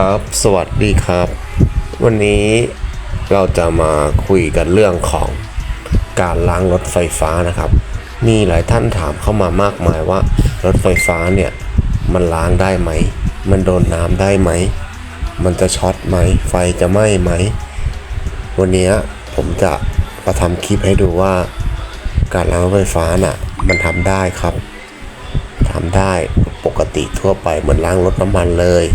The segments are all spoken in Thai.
ครับ สวัสดีครับ วันนี้เราจะมาคุยกันเรื่องของการล้างรถไฟฟ้านะครับ มีหลายท่านถามเข้ามามากมายว่า รถไฟฟ้าเนี่ยมันล้างได้ไหม มันโดนน้ำได้ไหม มันจะช็อตไหม ไฟจะไหม้ไหม วันนี้ผมจะมาทำคลิปให้ดูว่า การล้างรถไฟฟ้าน่ะมันทำได้ครับทำได้ปกติทั่วไปเหมือนล้างรถน้ำมันเลย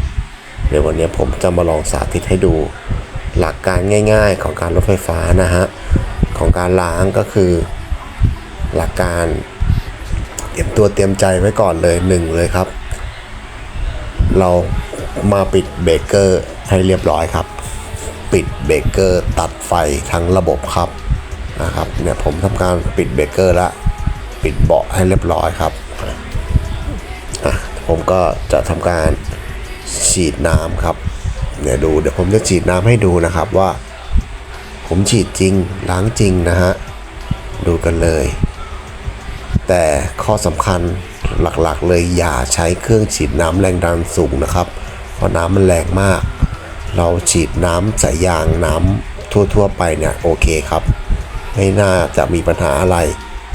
เดี๋ยววันนี้ผมจะมาลองสาธิตให้ดู หลักการง่าย ๆ ของการรถไฟฟ้านะฮะของการล้างก็คือ หลักการเตรียมตัวเตรียมใจไว้ก่อนเลยหนึ่งเลยครับ เรามาปิดเบรกเกอร์ให้เรียบร้อยครับ ปิดเบรกเกอร์ตัดไฟทั้งระบบครับนะครับเนี่ยผมทำการปิดเบรกเกอร์ล้วปิดเบาะให้เรียบร้อยครับผมก็จะทำการ ฉีดน้ำครับ เดี๋ยวดูเดี๋ยวผมจะฉีดน้ำให้ดูนะครับว่า ผมฉีดจริงล้างจริงนะฮะดูกันเลย แต่ข้อสำคัญหลักๆ เลยอย่าใช้เครื่องฉีดน้ำแรงดันสูงนะครับ เพราะน้ำมันแรงมาก เราฉีดน้ำสายยางน้ำทั่วๆ ไปเนี่ยโอเคครับ ไม่น่าจะมีปัญหาอะไร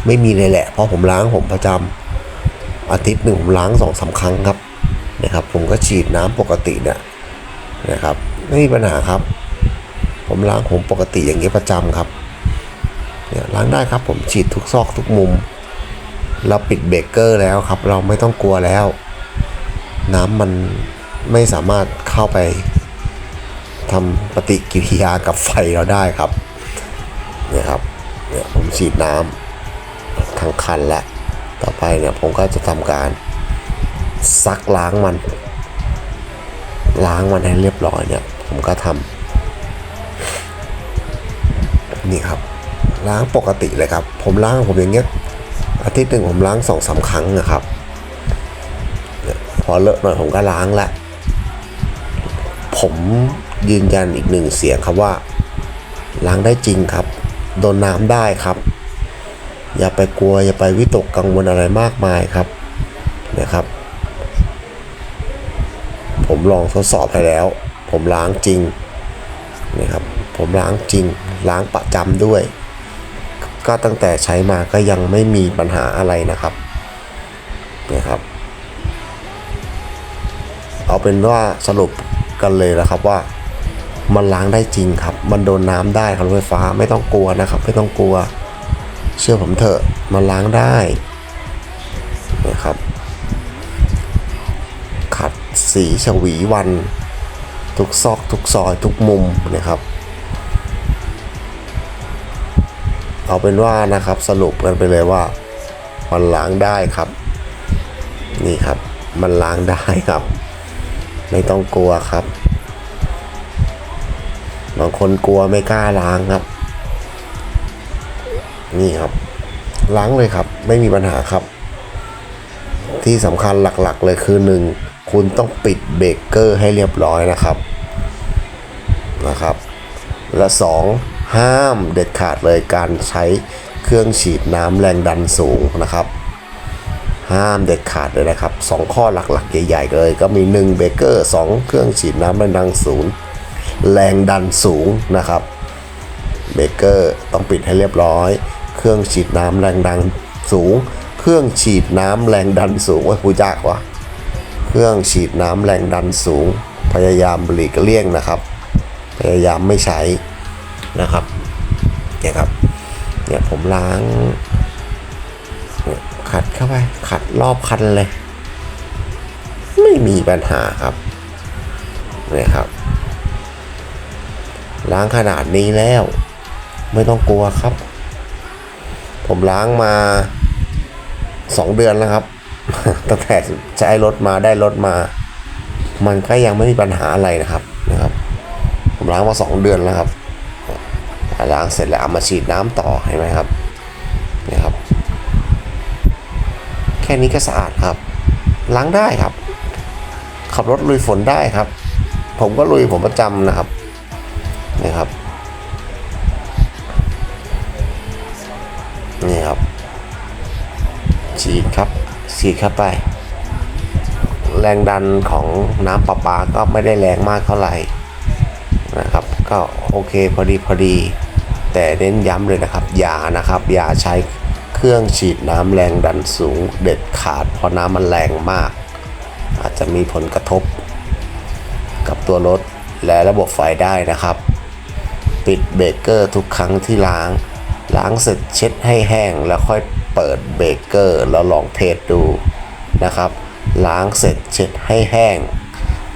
ไม่มีเลยแหละ เพราะผมล้างผมประจำอาทิตย์หนึ่งผมล้างสองสาครั้งครับ นะครับ ผมก็ฉีดน้ำปกติเนี่ยนะครับ ไม่มีปัญหาครับ ผมล้างผมปกติอย่างนี้ประจำครับเนี่ยล้างได้ครับ ผมฉีดทุกซอกทุกมุม เราปิดเบรกเกอร์แล้วครับ เราไม่ต้องกลัวแล้ว น้ำมันไม่สามารถเข้าไปทำปฏิกิริยากับไฟเราได้ครับเนี่ยครับเนี่ยผมฉีดน้ำทั้งคันแล้วต่อไปเนี่ยผมก็จะทำการ ซักล้างมัน ล้างมันให้เรียบร้อยเนี่ยผมก็ทำนี่ครับ ล้างปกติเลยครับ ผมล้างผมอย่างเงี้ยอาทิตย์หนึ่งผมล้างสองสาครั้งนะครับพอเลอะหน่อยผมก็ล้างละผมยืนยันอีกหนึ่งเสียงครับว่า ล้างได้จริงครับ โดนน้ำได้ครับ อย่าไปกลัวอย่าไปวิตกกังวลอะไรมากมายครับนะครับ ผมลองทดสอบไปแล้ว ผมล้างจริงนะครับผมล้างจริงล้างประจำด้วย ก็ตั้งแต่ใช้มาก็ยังไม่มีปัญหาอะไรนะครับนะครับ เอาเป็นว่าสรุปกันเลยนะครับว่ามันล้างได้จริงครับ มันโดนน้ำได้ครับรถไฟฟ้าไม่ต้องกลัวนะครับ ไม่ต้องกลัว เชื่อผมเถอะมันล้างได้ สีฉวีวัน ทุกซอกทุกซอยทุกมุมนะครับ เอาเป็นว่านะครับสรุปกันไปเลยว่า มันล้างได้ครับ นี่ครับมันล้างได้ครับ ไม่ต้องกลัวครับบางคนกลัวไม่กล้าล้างครับ นี่ครับ ล้างเลยครับ ไม่มีปัญหาครับ ที่สำคัญหลักๆเลยคือหนึ่ง คุณต้องปิดเบรกเกอร์ให้เรียบร้อยนะครับนะครับ และสองห้ามเด็ดขาดเลยการใช้เครื่องฉีดน้ำแรงดันสูงนะครับ ห้ามเด็ดขาดเลยนะครับสองข้อหลักๆ ใหญ่ๆเลยก็มี 1 เบรกเกอร์ 2 เครื่องฉีดน้ำแรงดันสูงแรงดันสูงนะครับเบรกเกอร์ต้องปิดให้เรียบร้อย เครื่องฉีดน้ำแรงดันสูง เครื่องฉีดน้ำแรงดันสูงว่าผู้ยากวะ เครื่องฉีดน้ำแรงดันสูง พยายามหลีกเลี่ยงนะครับ พยายามไม่ใช้นะครับเนี่ยครับเนี่ยผมล้างขัดเข้าไปขัดรอบคันเลย ไม่มีปัญหาครับเนี่ยครับ ล้างขนาดนี้แล้ว ไม่ต้องกลัวครับ ผมล้างมาสองเดือนแล้วครับ ตั้งแต่ใช้รถมาได้รถมา มันก็ยังไม่มีปัญหาอะไรนะครับนะครับผมล้างมาสองเดือนแล้วครับล้างเสร็จแล้วเอามาฉีดน้ำต่อเห็นไหมครับนี่ครับ แค่นี้ก็สะอาดครับ ล้างได้ครับ ขับรถลุยฝนได้ครับ ผมก็ลุยผมประจำนะครับนี่ครับนี่ครับฉีดครับ ฉีดเข้าไป แรงดันของน้ำประปาก็ไม่ได้แรงมากเท่าไหร่นะครับ ก็โอเคพอดีพอดี แต่เน้นย้ำเลยนะครับ อย่านะครับ อย่าใช้เครื่องฉีดน้ำแรงดันสูงเด็ดขาด เพราะน้ำมันแรงมาก อาจจะมีผลกระทบ กับตัวรถและระบบไฟได้นะครับ ปิดเบรกเกอร์ทุกครั้งที่ล้าง ล้างเสร็จเช็ดให้แห้งแล้วค่อย เปิดเบเกอร์แล้วลองเทสดูนะครับ ล้างเสร็จเช็ดให้แห้ง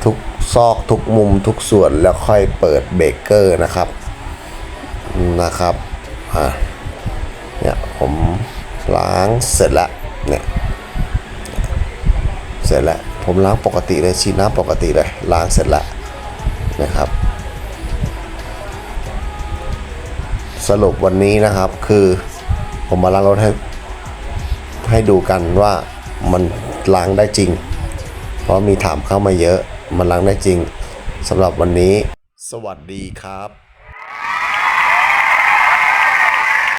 ทุกซอกทุกมุมทุกส่วนแล้วค่อยเปิดเบเกอร์นะครับนะครับอ่าเนี่ยผมล้างเสร็จแล้วเนี่ยเสร็จแล้วผมล้างปกติเลยฉีดน้ำปกติเลยล้างเสร็จแล้วนะครับ สรุปวันนี้นะครับคือผมมาล้างรถให้ ให้ดูกันว่ามันล้างได้จริง เพราะมีถามเข้ามาเยอะมันล้างได้จริงสำหรับวันนี้ สวัสดีครับ